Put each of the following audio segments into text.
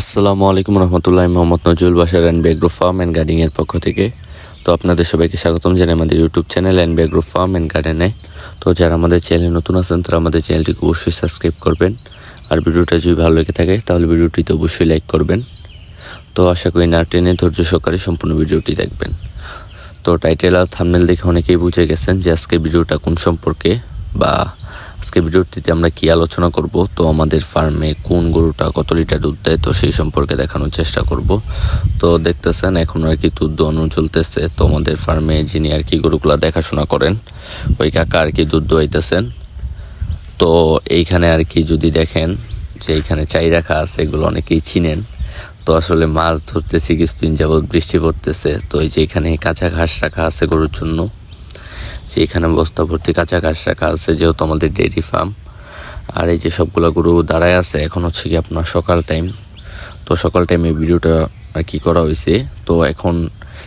আসসালামু আলাইকুম রহমতুল্লাহ মোহাম্মদ নজরুল বাসার অ্যান্ড ব্যাগ্রো ফার্ম অ্যান্ড গার্ডেনিং এর পক্ষ থেকে। তো আপনাদের সবাইকে স্বাগতম জানাই আমাদের ইউটিউব চ্যানেল অ্যান্ড ব্যাগ্রো ফার্ম অ্যান্ড গার্ডেনে। তো যারা আমাদের চ্যানেলে নতুন আছেন, তারা আমাদের চ্যানেলটিকে অবশ্যই সাবস্ক্রাইব করবেন। আর ভিডিওটা যদি ভালো লেগে থাকে, তাহলে ভিডিওটিতে অবশ্যই লাইক করবেন। তো আশা করি না, টেনে ধৈর্য সহকারে সম্পূর্ণ ভিডিওটি দেখবেন। তো টাইটেল আর থামনেল দেখে অনেকেই বুঝে গেছেন যে আজকে ভিডিওটা কোন সম্পর্কে বা আজকে ভিডিওটিতে আমরা কি আলোচনা করব? তো আমাদের ফার্মে কোন গরুটা কত লিটার দুধ দেয়? তো সেই সম্পর্কে দেখানোর চেষ্টা করব। তো দেখতেছেন, এখন আর কি দুধ দোয়ানো চলতেছে। তো আমাদের ফার্মে যিনি আর কি গরুগুলা দেখাশোনা করেন, ওই কাকা আর কি দুধ দোয়াইতেছেন। তো এইখানে আর কি যদি দেখেন যে এইখানে চাই রাখা আছে, এগুলো অনেকেই চিনেন। তো আসলে মাছ ধরতেছি, কিছুদিন যাবৎ বৃষ্টি পড়তেছে। তো এই যে এখানে কাঁচা ঘাস রাখা আছে গরুর জন্য। এখানে বস্তা ভর্তি কাঁচা রাখা আছে, যেহেতু আমাদের ডেয়ারি ফার্ম আর এই যে সবগুলো গরু দাঁড়ায় আছে, এখন হচ্ছে কি আপনার সকাল টাইম তো সকাল টাইমে ভিডিওটা আর কি করা হয়েছে। তো এখন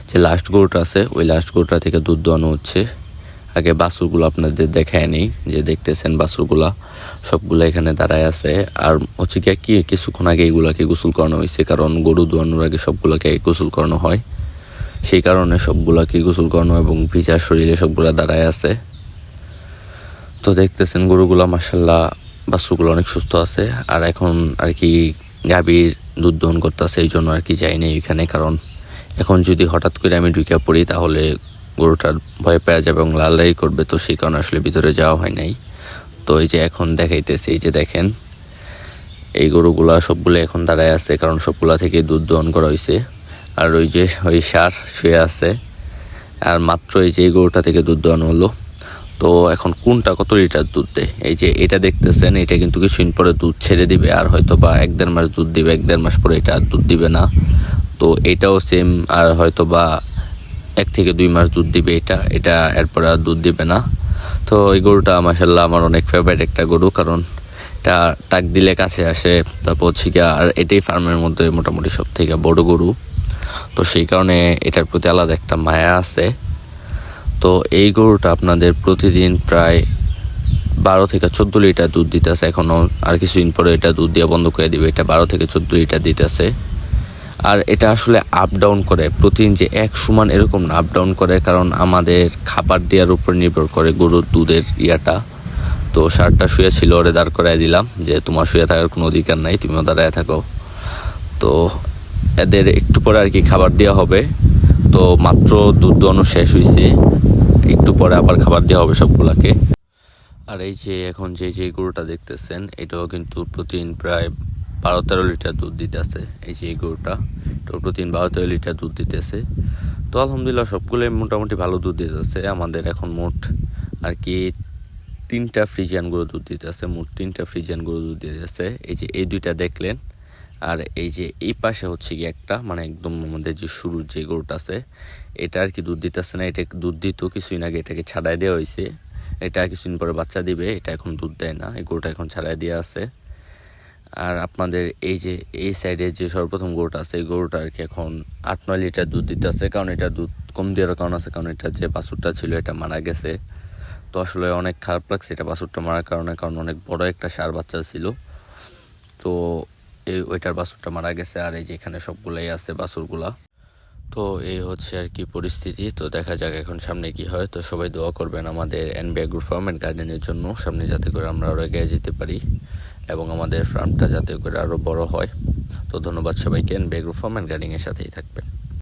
যে লাস্ট গরুটা আছে, ওই লাস্ট গরুটা থেকে দুধ দোয়ানো হচ্ছে। আগে বাছুরগুলো আপনাদের দেখায় নেই, যে দেখতেছেন বাছুরগুলা। সবগুলো এখানে দাঁড়ায় আছে। আর হচ্ছে কি কি কিছুক্ষণ আগে এগুলাকে গোসল করানো হয়েছে, কারণ গরু দোয়ানোর আগে সবগুলোকে গোসল করানো হয়। সেই কারণে সবগুলাকে গোসল করানো এবং ভিজা শরীরে সবগুলা দাঁড়ায় আছে। তো দেখতেছেন গরুগুলা মাসাল্লাহ বাছুরগুলো অনেক সুস্থ আছে। আর এখন আর কি গাভীর দুধ দহন করতেছে, এই জন্য আর কি যাইনি এখানে। কারণ এখন যদি হঠাৎ করে আমি ঢুকে পড়ি, তাহলে গরুটার ভয় পাওয়া যাবে এবং লালাই করবে। তো সেই কারণে আসলে ভিতরে যাওয়া হয় নাই। তো এই যে এখন দেখাইতেছে, এই যে দেখেন, এই গরুগুলা সবগুলো এখন দাঁড়ায় আছে। কারণ সবগুলা থেকে দুধ দহন করা হয়েছে আর ওই যে ওই সার শুয়ে আছে। আর মাত্র এই যে গরুটা থেকে দুধ দোয়ানো হলো। তো এখন কোনটা কত লিটার দুধ দেয়? এই যে এটা দেখতেছেন, এটা কিন্তু কিছুদিন পরে দুধ ছেড়ে দিবে। আর হয়তো বা এক দেড় মাস দুধ দিবে, এক দেড় মাস পরে এটা আর দুধ দিবে না। তো এটাও সেম আর হয়তো বা এক থেকে দুই মাস দুধ দিবে এটা। এটা এরপর আর দুধ দিবে না। তো এই গরুটা মাসাল্লাহ আমার অনেক ফেভারিট একটা গরু, কারণ এটা টাক দিলে কাছে আসে, তারপর হচ্ছে আর এটাই ফার্মের মধ্যে মোটামুটি সব থেকে বড় গরু। তো সেই কারণে এটার প্রতি আলাদা একটা মায়া আছে। তো এই গরুটা আপনাদের প্রতিদিন প্রায় বারো থেকে চোদ্দ লিটার দুধ দিতেছে। এখনও আর কিছুদিন পরে এটা দুধ দেওয়া বন্ধ করে দিবে। এটা বারো থেকে চোদ্দ লিটার দিতেছে। আর এটা আসলে আপ ডাউন করে। প্রতিদিন যে এক সমান এরকম না আপ ডাউন করে। কারণ আমাদের খাবার দেওয়ার উপর নির্ভর করে গরুর দুধের ইয়াটা। তো সারটা শুয়ে ছিল ওরে দাঁড় করাই দিলাম যে, তোমার শুয়ে থাকার কোনো অধিকার নাই, তুমিও দাঁড়ায় থাকো। তো এদের একটু পরে আর কি খাবার দেওয়া হবে। তো মাত্র দুধ দোয়ানো শেষ হয়েছে একটু পরে আবার খাবার দেওয়া হবে সবগুলাকে। আর এই যে এখন যে যে গরুটা দেখতেছেন, এটাও কিন্তু প্রতিদিন প্রায় বারো তেরো লিটার দুধ দিতেছে। এই যে গরুটা তো প্রতিদিন বারো তেরো লিটার দুধ দিতেছে। তো আলহামদুলিল্লাহ সবগুলোই মোটামুটি ভালো দুধ দিতেছে আমাদের এখন মোট আর কি তিনটা ফ্রিজিয়ান গরু দুধ দিতেছে। মোট তিনটা ফ্রিজিয়ান গরু দুধ দিতেছে এই যে এই দুইটা দেখলেন আর এই যে এই পাশে হচ্ছে গিয়ে একটা মানে একদম আমাদের যে শুরুর যে গরুটা আছে, এটা আর কি দুধ দিতেছে না, এটা দুধ দিত, কিছুদিন আগে এটাকে ছাড়াই দেওয়া হয়েছে। এটা কিছুদিন পরে বাচ্চা দিবে, এটা এখন দুধ দেয় না, এই গরুটা এখন ছাড়াই দেওয়া আছে। আর আপনাদের এই যে, এই সাইডে যে সর্বপ্রথম গরুটা আছে, এই গরুটা আর কি এখন আট, নয় লিটার দুধ দিতে আছে কারণ এটা দুধ কম দেওয়ার কারণ আছে, কারণ এটা যে বাছুরটা ছিল, এটা মারা গেছে। তো আসলে অনেক খারাপ লাগছে এটা বাছুরটা মারার কারণে, কারণ অনেক বড় একটা সার বাচ্চা ছিল। তো এই ওইটার বাসুরটা মারা গেছে আর এই যে এখানে সবগুলাই আছে বাসুরগুলা তো এই হচ্ছে আর কি পরিস্থিতি। তো দেখা যাক এখন সামনে কি হয়। তো সবাই দোয়া করবেন আমাদের এনবিআ গ্রুপ ফার্ম অ্যান্ড গার্ডেনের জন্য, সামনে যাতে করে আমরা আরও এগিয়ে যেতে পারি এবং আমাদের ফার্মটা যাতে করে আরও বড় হয়। তো ধন্যবাদ সবাইকে। এনবিআ গ্রুপ ফার্ম অ্যান্ড গার্ডেনের সাথেই থাকবেন।